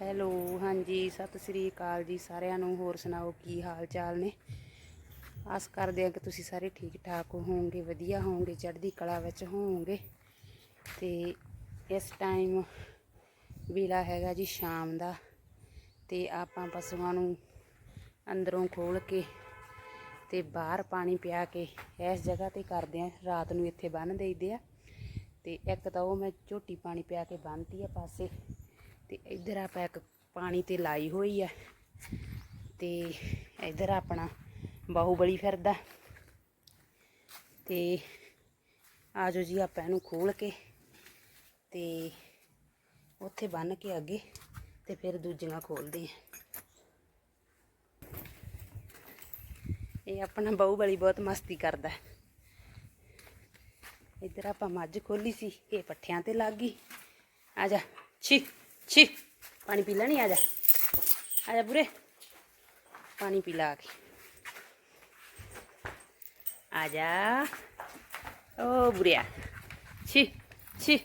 Hello, ਹਾਂਜੀ, ਸਤਿ ਸ੍ਰੀ ਅਕਾਲ ਜੀ ਸਾਰਿਆਂ ਨੂੰ। ਹੋਰ ਸੁਣਾਓ, ਕੀ ਹਾਲ ਚਾਲ ਨੇ? ਆਸ ਕਰਦੇ ਆ ਕਿ ਤੁਸੀਂ ਸਾਰੇ ਠੀਕ ਠਾਕ ਹੋਵੋਗੇ, ਵਧੀਆ ਹੋਵੋਗੇ, ਚੜ੍ਹਦੀ ਕਲਾ ਵਿੱਚ ਹੋਵੋਗੇ। ਤੇ ਇਸ ਟਾਈਮ ਵੇਲਾ ਹੈਗਾ ਜੀ ਸ਼ਾਮ ਦਾ ਤੇ ਆਪਾਂ ਪਸ਼ੂਆਂ ਨੂੰ ਅੰਦਰੋਂ ਖੋਲ ਕੇ ਤੇ ਬਾਹਰ ਪਾਣੀ ਪਿਆ ਕੇ ਇਸ ਜਗ੍ਹਾ ਤੇ ਕਰਦੇ ਆ ਰਾਤ ਨੂੰ ਇੱਥੇ ਬੰਨ ਦੇਈਦੇ ਆ ਤੇ ਇੱਕ ਤਾਂ ਉਹ ਮੈਂ ਝੋਟੀ ਪਾਣੀ ਪਿਆ ਕੇ ਬੰਨਤੀ ਆ ਪਾਸੇ। ਤੇ ਇੱਧਰ ਆਪਾਂ ਇੱਕ ਪਾਣੀ ਤੇ ਲਾਈ ਹੋਈ ਆ ਤੇ ਇੱਧਰ ਆਪਣਾ ਬਾਹੂਬਲੀ ਫਿਰਦਾ। ਤੇ ਆਜੋ ਜੀ ਆਪਾਂ ਇਹਨੂੰ ਖੋਲ ਕੇ ਤੇ ਉੱਥੇ ਬੰਨ ਕੇ ਅੱਗੇ ਤੇ ਫਿਰ ਦੂਜੀਆਂ ਖੋਲਦੇ ਆ। ਇਹ ਆਪਣਾ ਬਾਹੂਬਲੀ ਬਹੁਤ ਮਸਤੀ ਕਰਦਾ। ਇੱਧਰ ਆਪਾਂ ਮੱਝ ਖੋਲੀ ਸੀ, ਇਹ ਪੱਠਿਆਂ ਤੇ ਲੱਗ ਗਈ। ਆ ਜਾ, ਛੀ। ਛੀ, ਪਾਣੀ ਪੀ ਲੈਣੀ, ਆ ਜਾ। ਆ ਜਾ ਬੁਰੇ ਪਾਣੀ ਪੀ ਲਾ ਕੇ। ਆ ਜਾ। ਓ ਬੁਰਿਆ ਛੀ ਛੀ।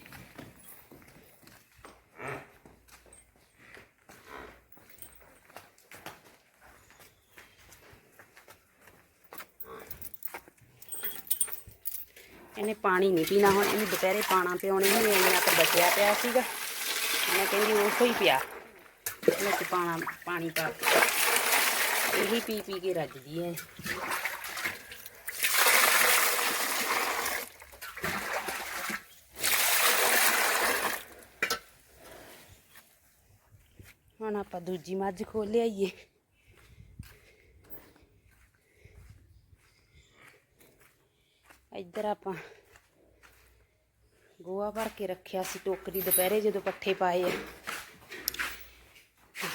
ਇਹਨੇ ਪਾਣੀ ਨਹੀਂ ਪੀਣਾ ਹੁਣ, ਇਹਨੂੰ ਦੁਪਹਿਰੇ ਪਾਣਾ ਪਿਉਣੇ ਨਹੀਂ ਇੰਨਾ ਤਾਂ ਬਚਿਆ ਪਿਆ ਸੀਗਾ। ਮੈਂ ਕਹਿੰਦੀ ਉਹ ਹੀ ਪਿਆ। ਵਿੱਚ ਪਾਣਾ, ਪਾਣੀ ਪਾ ਕੇ। ਇਹੀ ਪੀ ਪੀ ਕੇ ਰੱਜਦੀ ਹੈ ਹੁਣ ਆਪਾਂ ਦੂਜੀ ਮੱਝ ਖੋਲ ਲਿਆਈਏ। ਇੱਧਰ ਆਪਾਂ ਗੋਆ ਭਰ ਕੇ ਰੱਖਿਆ ਸੀ ਟੋਕਰੀ ਦੁਪਹਿਰੇ ਜਦੋਂ ਪੱਠੇ ਪਾਏ ਆ।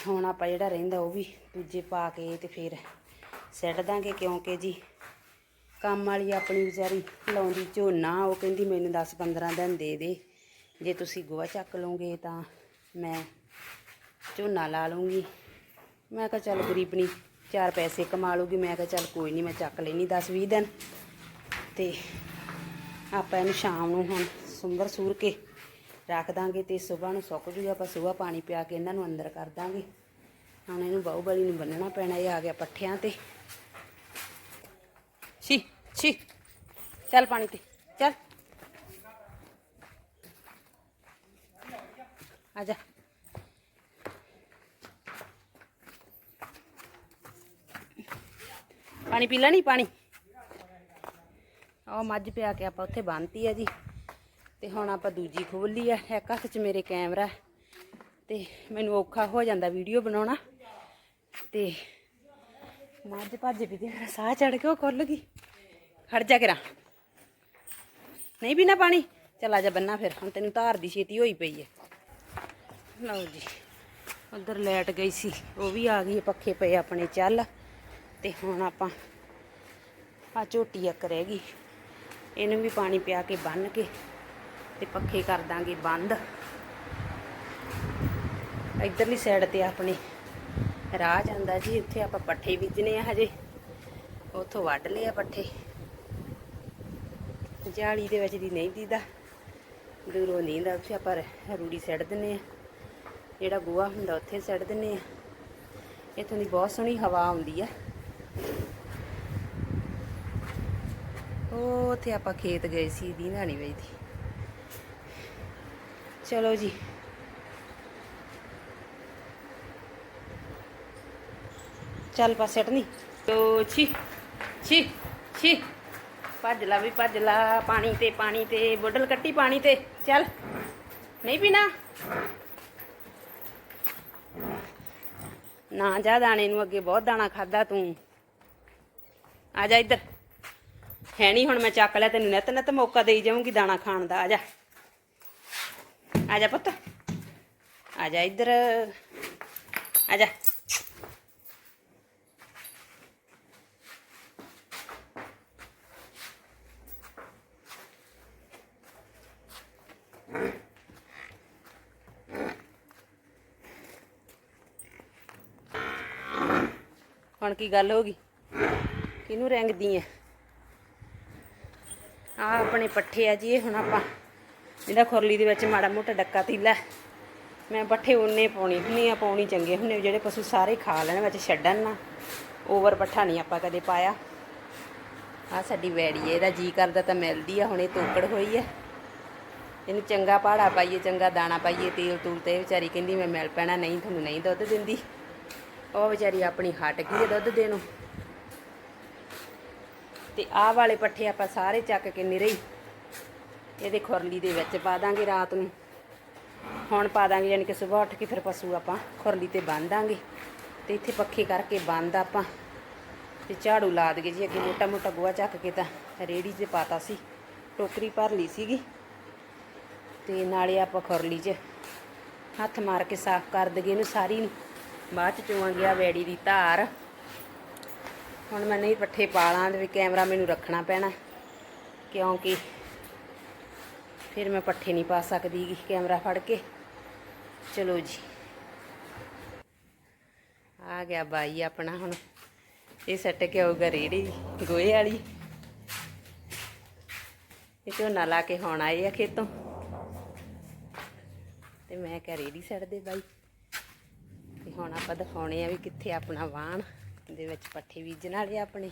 ਹੁਣ ਆਪਾਂ ਜਿਹੜਾ ਰਹਿੰਦਾ ਉਹ ਵੀ ਦੂਜੇ ਪਾ ਕੇ ਤੇ ਫਿਰ ਸਿੱਟ ਦਾਂਗੇ ਕਿਉਂਕਿ ਜੀ ਕੰਮ ਵਾਲੀ ਆਪਣੀ ਵਿਚਾਰੀ ਲਾਉਂਦੀ ਝੋਨਾ, ਉਹ ਕਹਿੰਦੀ ਮੈਨੂੰ 10 15 ਦਿਨ ਦੇ ਦੇ। ਜੇ ਤੁਸੀਂ ਗੋਆ ਚੱਕ ਲਓਗੇ ਤਾਂ ਮੈਂ ਝੋਨਾ ਲਾ ਲੂੰਗੀ ਮੈਂ ਕਿਹਾ ਚੱਲ ਗਰੀਬਣੀ ਚਾਰ ਪੈਸੇ ਕਮਾ ਲੂਗੀ ਮੈਂ ਕਿਹਾ ਚੱਲ ਕੋਈ ਨਹੀਂ ਮੈਂ ਚੱਕ ਲੈਣੀ 10 20 ਦਿਨ। ਤੇ ਆਪਾਂ ਇਹਨੂੰ ਸ਼ਾਮ ਨੂੰ ਹੁਣ ਸੁੰਬਰ ਸੂਰ ਕੇ ਰੱਖ ਦਾਂਗੇ ਤੇ ਸਵੇਰ ਨੂੰ ਸੁੱਕ ਜੂਗਾ, ਆਪਾਂ ਸਵੇਰ ਪਾਣੀ ਪਿਆ ਕੇ ਇਹਨਾਂ ਨੂੰ ਅੰਦਰ ਕਰ ਦਾਂਗੇ। ਹੁਣ ਇਹਨੂੰ ਬਾਹੂਬਲੀ ਨੂੰ ਬੰਨਣਾ ਪੈਣਾ, ਇਹ ਆ ਗਿਆ ਪੱਠਿਆਂ ਤੇ। ਛੀ ਛੀ, ਚੱਲ ਪਾਣੀ ਤੇ, ਚੱਲ। ਆ ਜਾ। ਪਾਣੀ ਪੀ ਲੈਣੀ, ਪਾਣੀ? ਆਹ ਮੱਝ ਪਿਆ ਕੇ ਆਪਾਂ ਉੱਥੇ ਬੰਨਤੀ ਆ ਜੀ। ਤੇ ਹੁਣ ਆਪਾਂ ਦੂਜੀ ਖੋਲੀ ਆ, ਇੱਕ ਹੱਥ 'ਚ ਮੇਰੇ ਕੈਮਰਾ ਤੇ ਮੈਨੂੰ ਔਖਾ ਹੋ ਜਾਂਦਾ ਵੀਡੀਓ ਬਣਾਉਣਾ। ਤੇ ਮੱਝ ਭੱਜ ਵੀ ਤੇ ਮੇਰਾ ਸਾਹ ਚੜ ਕੇ ਉਹ ਖੁੱਲ ਗਈ। ਖੜ ਜਾ ਕਰਾਂ ਨਹੀਂ ਪੀਣਾ ਪਾਣੀ? ਚਲਾ ਜਾ ਬੰਨਾ ਫਿਰ, ਹੁਣ ਤੈਨੂੰ ਧਾਰ ਦੀ ਛੇਤੀ ਹੋਈ ਪਈ ਹੈ ਲਓ ਜੀ, ਉਧਰ ਲੈਟ ਗਈ ਸੀ, ਉਹ ਵੀ ਆ ਗਈ, ਪੱਖੇ ਪਏ ਆਪਣੇ ਚੱਲ। ਤੇ ਹੁਣ ਆਪਾਂ ਆ ਝੋਟੀ ਇੱਕ ਰਹਿ ਗਈ, ਇਹਨੂੰ ਵੀ ਪਾਣੀ ਪਿਆ ਕੇ ਬੰਨ ਕੇ ਤੇ ਪੱਖੇ ਕਰ ਦਾਂਗੇ ਬੰਦ। ਇਧਰਲੀ ਸਾਈਡ ਤੇ ਆਪਣੇ ਰਾਹ ਜਾਂਦਾ ਜੀ ਇੱਥੇ ਆਪਾਂ ਪੱਠੇ ਬੀਜਨੇ ਆ ਹਜੇ। ਉੱਥੋਂ ਵੱਢ ਲਏ ਆ ਪੱਠੇ। ਜਾਲੀ ਦੇ ਵਿੱਚ ਦੀ ਨਹੀਂ ਦੀਦਾ ਦੂਰੋਂ ਨੀਂਦਾ ਉੱਥੇ ਆਪਾਂ ਰੂੜੀ ਸੱਟ ਦਿੰਨੇ ਆ। ਜਿਹੜਾ ਗੋਹਾ ਹੁੰਦਾ ਉੱਥੇ ਸੱਟ ਦਿੰਨੇ ਆ। ਇੱਥੋਂ ਦੀ ਬਹੁਤ ਸੋਹਣੀ ਹਵਾ ਆਉਂਦੀ ਆ। ਉਹ ਉੱਥੇ ਆਪਾਂ ਖੇਤ ਗਏ ਸੀ ਦੀ ਨਹੀਂ ਵੇਚਦੀ ਚਲੋ ਜੀ। ਚੱਲ ਪਾ ਸੱਟ ਨਹੀਂ ਤੋ ਛੀ ਛੀ ਛੀ। ਭੱਜ ਲਾ ਵੀ ਭੱਜ ਲਾ, ਪਾਣੀ ਤੇ ਪਾਣੀ ਤੇ ਬੋਟਲ ਕੱਟੀ ਪਾਣੀ ਤੇ। ਚੱਲ, ਨਹੀਂ ਪੀਣਾ? ਨਾ ਜਾ ਦਾਣੇ ਨੂੰ, ਅੱਗੇ ਬਹੁਤ ਦਾਣਾ ਖਾਦਾ ਤੂੰ। ਆ ਜਾ ਇੱਧਰ। ਹੈ ਨਹੀਂ ਹੁਣ ਮੈਂ ਚੱਕ ਲਿਆ, ਤੈਨੂੰ ਨਿਤ ਨਿਤ ਮੌਕਾ ਦੇਈ ਜਾਊਂਗੀ ਦਾਣਾ ਖਾਣ ਦਾ। ਆ ਜਾ। ਆ ਜਾ ਪੁੱਤ। ਆ ਜਾ ਇੱਧਰ। ਆ ਜਾ। ਹੁਣ ਕੀ ਗੱਲ ਹੋ ਗਈ? ਕਿਹਨੂੰ ਰੰਗਦੀ ਐ? ਆ ਆਪਣੇ ਪੱਠੇ ਆ ਜੀ, ਇਹ ਹੁਣ ਆਪਾਂ ਇਹਦਾ ਖੁਰਲੀ ਦੇ ਵਿੱਚ ਮਾੜਾ ਮੋਟਾ ਡੱਕਾ ਤੀਲਾ। ਮੈਂ ਪੱਠੇ ਉਨੇ ਪਾਉਣੀ ਹੁੰਦੀ ਆ ਪਾਉਣੀ ਚੰਗੇ ਹੁੰਦੇ, ਜਿਹੜੇ ਪਸ਼ੂ ਸਾਰੇ ਖਾ ਲੈਣ, ਵਿੱਚ ਛੱਡਣ ਨਾ। ਓਵਰ ਪੱਠਾ ਨਹੀਂ ਆਪਾਂ ਕਦੇ ਪਾਇਆ। ਆ ਸਾਡੀ ਵੈੜੀ ਹੈ, ਇਹਦਾ ਜੀ ਕਰਦਾ ਤਾਂ ਮਿਲਦੀ ਆ, ਹੁਣ ਇਹ ਤੋਕੜ ਹੋਈ ਹੈ। ਇਹਨੂੰ ਚੰਗਾ ਪਾੜਾ ਪਾਈਏ, ਚੰਗਾ ਦਾਣਾ ਪਾਈਏ, ਤੇਲ ਤੂਲ ਤੇ ਵਿਚਾਰੀ ਕਹਿੰਦੀ, ਮੈਂ ਮਿਲ ਪੈਣਾ, ਨਹੀਂ ਤੁਹਾਨੂੰ ਨਹੀਂ ਦੁੱਧ ਦਿੰਦੀ। ਉਹ ਵਿਚਾਰੀ ਆਪਣੀ ਹਟ ਗਈ ਹੈ ਦੁੱਧ ਦੇਣੋਂ। ਤੇ ਆਹ ਵਾਲੇ ਪੱਠੇ ਆਪਾਂ ਸਾਰੇ ਚੱਕ ਕੇ ਨਿਰੇ ਇਹਦੇ ਖੁਰਲੀ ਦੇ ਵਿੱਚ ਪਾ ਦਾਂਗੇ ਰਾਤ ਨੂੰ। ਹੁਣ ਪਾ ਦਾਂਗੇ ਯਾਨੀ ਕਿ ਸਵੇਰ ਉੱਠ ਕੇ ਫਿਰ ਪਸ਼ੂ ਆਪਾਂ ਖੁਰਲੀ ਤੇ ਬੰਨ ਦਾਂਗੇ। ਤੇ ਇੱਥੇ ਪੱਖੇ ਕਰਕੇ ਬੰਦ ਆਪਾਂ। ਤੇ ਝਾੜੂ ਲਾ ਦਗੇ ਜੀ ਅੱਗੇ ਮੋਟਾ ਮੋਟਾ ਗੋਹਾ ਚੱਕ ਕੇ ਤਾਂ ਰੇੜੀ 'ਚ ਪਾਤਾ ਸੀ। ਟੋਕਰੀ ਭਰ ਲਈ ਸੀਗੀ। ਤੇ ਨਾਲੇ ਆਪਾਂ ਖੁਰਲੀ 'ਚ ਹੱਥ ਮਾਰ ਕੇ ਸਾਫ਼ ਕਰ ਦਗੇ ਇਹਨੂੰ ਸਾਰੀ ਨੂੰ। ਬਾਅਦ 'ਚ ਚੋਵਾਂਗੇ ਆ ਵੈੜੀ ਦੀ ਧਾਰ। ਹੁਣ ਮੈਂ ਨਹੀਂ ਪੱਠੇ ਪਾਲਾਂ ਦੇ ਵੀ ਕੈਮਰਾ ਮੈਨੂੰ ਰੱਖਣਾ ਪੈਣਾ। ਕਿਉਂਕਿ ਫਿਰ ਮੈਂ ਪੱਠੇ ਨਹੀਂ ਪਾ ਸਕਦੀ ਕੈਮਰਾ ਫੜ ਕੇ। ਚਲੋ ਜੀ। ਆ ਗਿਆ ਬਾਈ ਆਪਣਾ ਹੁਣ। ਇਹ ਸੱਟ ਕੇ ਆਊਗਾ ਰੇੜੀ ਗੋਹੇ ਵਾਲੀ। ਇਹ ਝੋਨਾ ਲਾ ਕੇ ਹੁਣ ਆਏ ਆ ਖੇਤੋਂ। ਤੇ ਮੈਂ ਕਿਹਾ ਰੇੜੀ ਸੱਟ ਦੇ ਬਾਈ। ਤੇ ਹੁਣ ਆਪਾਂ ਦਿਖਾਉਣੇ ਆ ਵੀ ਕਿੱਥੇ ਆਪਣਾ ਵਾਹਣ ਦੇ ਵਿੱਚ ਪੱਠੇ ਬੀਜਣ ਵਾਲੇ ਆਪਣੇ।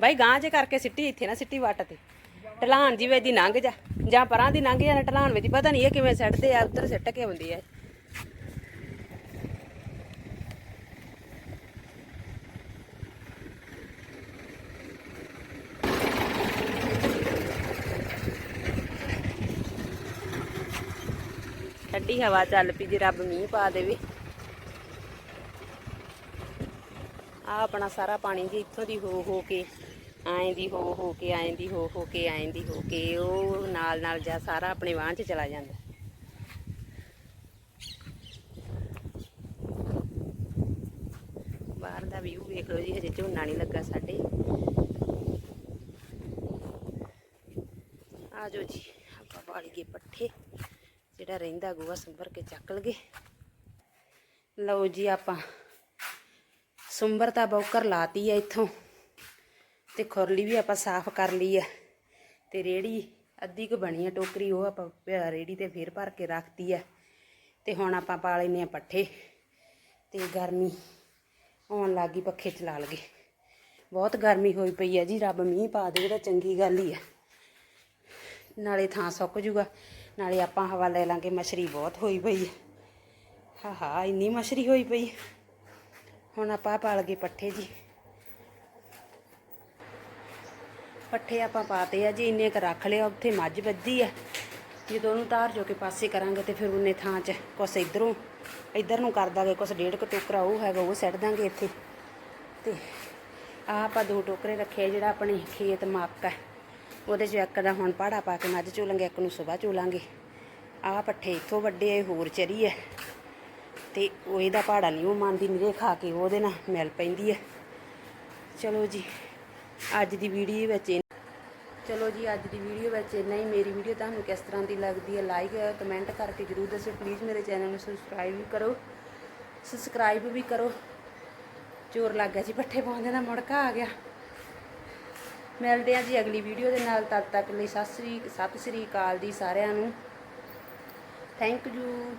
ਬਾਈ ਗਾਂ ਜੇ ਕਰਕੇ ਸਿੱਟੀ, ਇੱਥੇ ਨਾ ਸਿੱਟੀ ਵੱਟ ਤੇ। ਢਲਾਨ ਜਿਵੇਂ ਵੇਦੀ ਲੰਘ ਜਾ, ਜਾਂ ਪਰਾਂ ਦੀ ਲੰਘ ਜਾਂ ਢਲਾਨ ਵੇਦੀ ਪਤਾ ਨਹੀਂ ਇਹ ਕਿਵੇਂ ਸੱਟਦੇ ਆ, ਉੱਧਰ ਸਿੱਟ ਕੇ ਆਉਂਦੀ ਆ। ਠੰਡੀ ਹਵਾ ਚੱਲ ਪਈ ਜੇ ਰੱਬ ਮੀਂਹ ਪਾ ਦੇਵੇ। ਆ ਆਪਣਾ ਸਾਰਾ ਪਾਣੀ ਜੀ ਇੱਥੋਂ ਦੀ ਹੋ ਹੋ ਕੇ ਐਂ ਦੀ ਹੋ ਹੋ ਕੇ ਐਂ ਦੀ ਹੋ ਹੋ ਕੇ ਆਏ ਦੀ ਹੋ ਕੇ, ਉਹ ਨਾਲ ਨਾਲ ਜਾ ਸਾਰਾ ਆਪਣੇ ਵਾਹਣ 'ਚ ਚਲਾ ਜਾਂਦਾ। ਬਾਹਰ ਦਾ ਵਿਊ ਵੇਖ ਲਓ ਜੀ, ਹਜੇ ਝੋਨਾ ਨਹੀਂ ਲੱਗਾ ਸਾਡੇ। ਆ ਜਾਓ ਜੀ, ਆਪਾਂ ਵਾਲੀਏ ਪੱਠੇ, ਜਿਹੜਾ ਰਹਿੰਦਾ ਗੋਹਾ ਸੰਭਰ ਕੇ ਚੱਕ ਲਗੇ। ਲਓ ਜੀ ਆਪਾਂ ਸੁੰਬਰ ਤਾਂ ਬੌਕਰ ਲਾਤੀ ਆ ਇੱਥੋਂ। ਤੇ ਖੁਰਲੀ ਵੀ ਆਪਾਂ ਸਾਫ਼ ਕਰ ਲਈ ਆ। ਤੇ ਰੇੜੀ ਅੱਧੀ ਕੁ ਬਣੀ ਆ ਟੋਕਰੀ, ਉਹ ਆਪਾਂ ਪ- ਰੇੜੀ ਤੇ ਫੇਰ ਭਰ ਕੇ ਰੱਖਤੀ ਆ। ਤੇ ਹੁਣ ਆਪਾਂ ਪਾ ਲੈਨੇ ਆ ਪੱਠੇ। ਤੇ ਗਰਮੀ ਆਉਣ ਲੱਗੀ ਪੱਖੇ ਚਲਾ ਲਗੇ ਬਹੁਤ ਗਰਮੀ ਹੋਈ ਪਈ ਆ ਜੀ, ਰੱਬ ਮੀਂਹ ਪਾ ਦੇਵੇ ਤਾਂ ਚੰਗੀ ਗੱਲ ਹੀ ਆ। ਨਾਲੇ ਥਾਂ ਸੁੱਕ ਜੂਗਾ, ਨਾਲੇ ਆਪਾਂ ਹਵਾ ਲੈ ਲਾਂਗੇ, ਮਛਰੀ ਬਹੁਤ ਹੋਈ ਪਈ ਆ। ਹਾ ਹਾ ਇੰਨੀ ਮਛਰੀ ਹੋਈ ਪਈ। ਹੁਣ ਆਪਾਂ ਪਾਲ ਗਏ ਪੱਠੇ ਜੀ। ਪੱਠੇ ਆਪਾਂ ਪਾਤੇ ਆ ਜੀ, ਇੰਨੇ ਕ ਰੱਖ ਲਿਆ ਉੱਥੇ ਮੱਝ ਵੱਧੀ ਆ। ਜਦੋਂ ਉਹਨੂੰ ਧਾਰ ਜੋ ਕੇ ਪਾਸੇ ਕਰਾਂਗੇ ਤੇ ਫਿਰ ਉਹਨੇ ਥਾਂ 'ਚ ਕੁਛ ਇਧਰੋਂ, ਇਧਰ ਨੂੰ ਕਰ ਦਾਂਗੇ, ਕੁਛ ਡੇਢ ਕ ਟੋਕਰਾ ਉਹ ਹੈਗਾ, ਉਹ ਸੱਟ ਦਾਂਗੇ ਇੱਥੇ। ਤੇ ਆ ਆਪਾਂ ਦੋ ਟੋਕਰੇ ਰੱਖੇ ਜਿਹੜਾ ਆਪਣੇ ਖੇਤ ਮੱਕ ਹੈ ਉਹਦੇ 'ਚ ਇੱਕ ਦਾ ਹੁਣ ਪਾੜਾ ਪਾ ਕੇ ਮੱਝ ਚੋਲਾਂਗੇ, ਇੱਕ ਨੂੰ ਸਵੇਰ ਚੋਲਾਂਗੇ। ਆ ਪੱਠੇ ਇੱਥੋਂ ਵੱਡੇ ਆ ਹੋਰ ਚਰੀ ਹੈ ਤੇ ਉਹ ਇਹਦਾ ਪਹਾੜਾ ਨਹੀਂ ਉਹ ਮੰਨਦੀ ਨਿਰੇ ਖਾ ਕੇ ਉਹਦੇ ਨਾਲ ਮਿਲ ਪੈਂਦੀ ਹੈ ਚਲੋ ਜੀ। ਅੱਜ ਦੀ ਵੀਡੀਓ ਵਿੱਚ ਚਲੋ ਜੀ, ਅੱਜ ਦੀ ਵੀਡੀਓ ਵਿੱਚ ਇੰਨਾ ਹੀ। ਮੇਰੀ ਵੀਡੀਓ ਤੁਹਾਨੂੰ ਕਿਸ ਤਰ੍ਹਾਂ ਦੀ ਲੱਗਦੀ ਹੈ ਲਾਈਕ ਕਮੈਂਟ ਕਰਕੇ ਜਰੂਰ ਦੱਸਿਓ। ਪਲੀਜ਼ ਮੇਰੇ ਚੈਨਲ ਨੂੰ ਸਬਸਕ੍ਰਾਈਬ ਵੀ ਕਰੋ। ਸਬਸਕ੍ਰਾਈਬ ਵੀ ਕਰੋ। ਚੋਰ ਲੱਗ ਗਿਆ ਜੀ, ਪੱਠੇ ਪਾਉਂਦੇ ਦਾ ਮੁੜਕਾ ਆ ਗਿਆ। ਮਿਲਦੇ ਆ ਜੀ ਅਗਲੀ ਵੀਡੀਓ ਦੇ ਨਾਲ। ਤਦ ਤੱਕ ਲਈ ਸਤਿ ਸ੍ਰੀ ਸਤਿ ਸ੍ਰੀ ਅਕਾਲ ਜੀ ਸਾਰਿਆਂ ਨੂੰ। Thank you